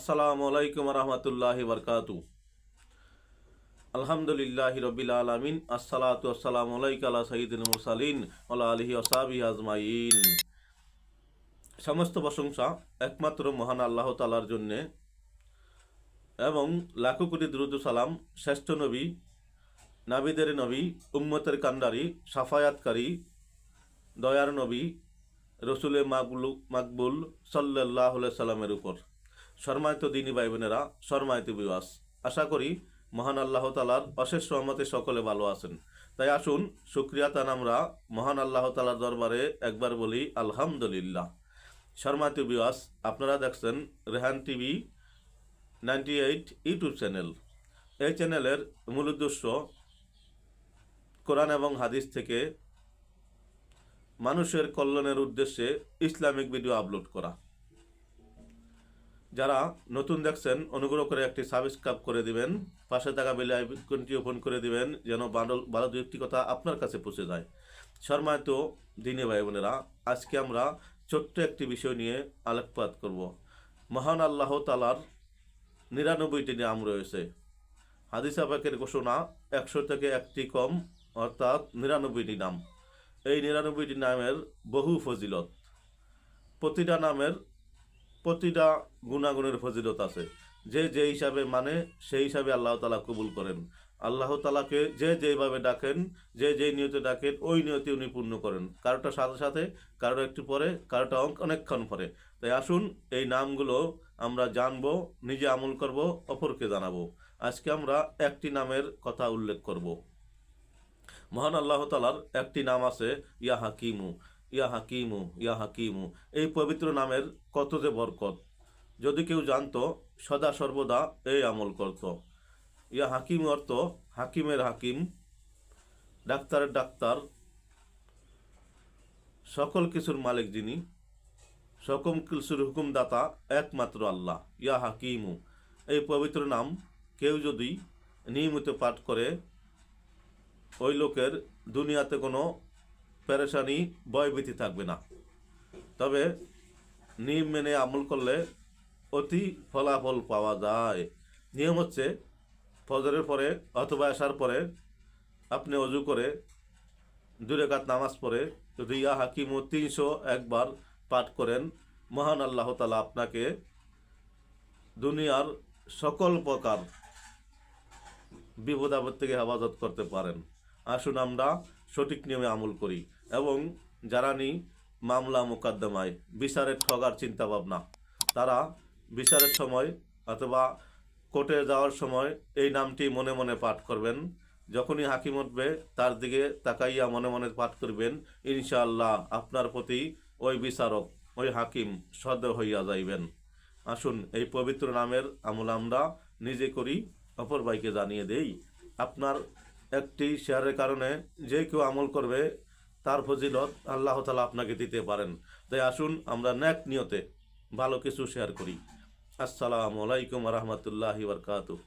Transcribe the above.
আসসালামু আলাইকুম রহমতুল্লাহ বরকাতু। আলহামদুলিল্লাহ রবিল আলমিন, আসসালাতু আসসালামু আলাইকা আলা সঈদুল মুরসালিন আলা আলহি ওসাবি আজমাইন। সমস্ত প্রশংসা একমাত্র মহান আল্লাহ তালার জন্যে এবং লাখো কোটি দ্রুদ সালাম শ্রেষ্ঠ নবী, নাবিদের নবী, উম্মতের কান্ডারি সাফায়াতকারী, দয়ার নবী রসুলের মাকবুল মাকবুল সাল্লাহ সাল্লামের উপর। শর্মায়িত দিনী ভাই বোনেরা শর্মায়িত বিবাস আশা করি মহান আল্লাহ তালার অশেষ রহমতে সকলে ভালো আছেন। তাই আসুন, সুক্রিয়া তান আমরা মহান আল্লাহ তালার দরবারে একবার বলি আলহামদুলিল্লাহ। শর্মায়িত বিবাস আপনারা দেখছেন Rehan TV ninety eight YouTube channel. এই চ্যানেলের মূল উদ্দেশ্য কোরআন এবং হাদিস থেকে মানুষের কল্যাণের উদ্দেশ্যে ইসলামিক ভিডিও আপলোড করা। যারা নতুন দেখছেন, অনুগ্রহ করে একটি সাবস্ক্রাইব করে দিবেন, পাশে থাকা বেলে আইকনটি ওপেন করে দিবেন, যেন ভালো ভালো দু একটি কথা আপনার কাছে পৌঁছে যায়। শর্মায়িত দিনে ভাই বোনেরা, আজকে আমরা ছোট্ট একটি বিষয় নিয়ে আলোকপাত করব। মহান আল্লাহ তালার নিরানব্বইটি নাম রয়েছে। হাদিস আবাকের ঘোষণা একশো থেকে একটি কম, অর্থাৎ নিরানব্বইটি নাম। এই নিরানব্বইটি নামের বহু ফজিলত। প্রতিটা নামের প্রতিটা গুণাগুণের ফজিলত আছে। যে যে হিসাবে মানে সেই হিসাবে আল্লাহ তালা কবুল করেন। আল্লাহ তালাকে যে যেভাবে ডাকেন, যে যে নিয়তে ডাকেন, ওই নিয়তে উনি পূর্ণ করেন। কারোটা সাথে সাথে, কারোটা একটু পরে, কারোটা অনেক- অনেকক্ষণ পরে। তাই আসুন, এই নামগুলো আমরা জানব, নিজে আমল করব, অপরকে জানাব। আজকে আমরা একটি নামের কথা উল্লেখ করব। মহান আল্লাহ তালার একটি নাম আছে, ইয়া হাকিমু। ইয়া হাকিমু ইয়া হাকিমু। এই পবিত্র নামের কত যে বরকত। যদি কেউ জানতো, সদা সর্বদা এই আমল করত। ইয়া হাকিম অর্থ হাকিমের হাকিম, ডাক্তারের ডাক্তার, সকল কিছুর মালিক যিনি, সকম কিছুর হুকুমদাতা একমাত্র আল্লাহ। ইয়া হাকিমু। এই পবিত্র নাম কেউ যদি নিয়মিত পাঠ করে, ওই লোকের দুনিয়াতে কোনো পেরেশানি, ভয়ভীতি থাকবে না। তবে নিয়ম মেনে আমল করলে অতি ফলাফল পাওয়া যায়। নিয়ম হচ্ছে ফজরের পরে অথবা আসার পরে আপনি অজু করে দুরেকাত নামাজ পড়ে যদি ইয়া হাকিমু তিনশো একবার পাঠ করেন। মহান আল্লাহ তালা আপনাকে দুনিয়ার সকল প্রকার বিপদ আপদ থেকে হেফাজত করতে পারেন। আসুন আমরা সঠিক নিয়মে আমল করি। এবং যারা নি মামলা মোকদ্দমায়, বিচারের ঠগার চিন্তা ভাবনা তারা বিচারের সময় অথবা কোর্টে যাওয়ার সময় এই নামটি মনে মনে পাঠ করবেন। যখনই হাকিম উঠবে, তার দিকে তাকাইয়া মনে মনে পাঠ করবেন, ইনশাআল্লাহ আপনার প্রতি ওই বিচারক, ওই হাকিম সদয় হইয়া যাইবেন। আসুন, এই পবিত্র নামের আমল আমরা নিজে করি, অপর ভাইকে জানিয়ে দেই, আপনার একটি শেয়ারের কারণে যে কেউ আমল করবে তার ফজিলত আল্লাহ তালা আপনাকে দিতে পারেন। তাই আসুন, আমরা ন্যাক নিয়তে ভালো কিছু শেয়ার করি। আসসালামু আলাইকুম রহমতুল্লাহি বরকাতুহ।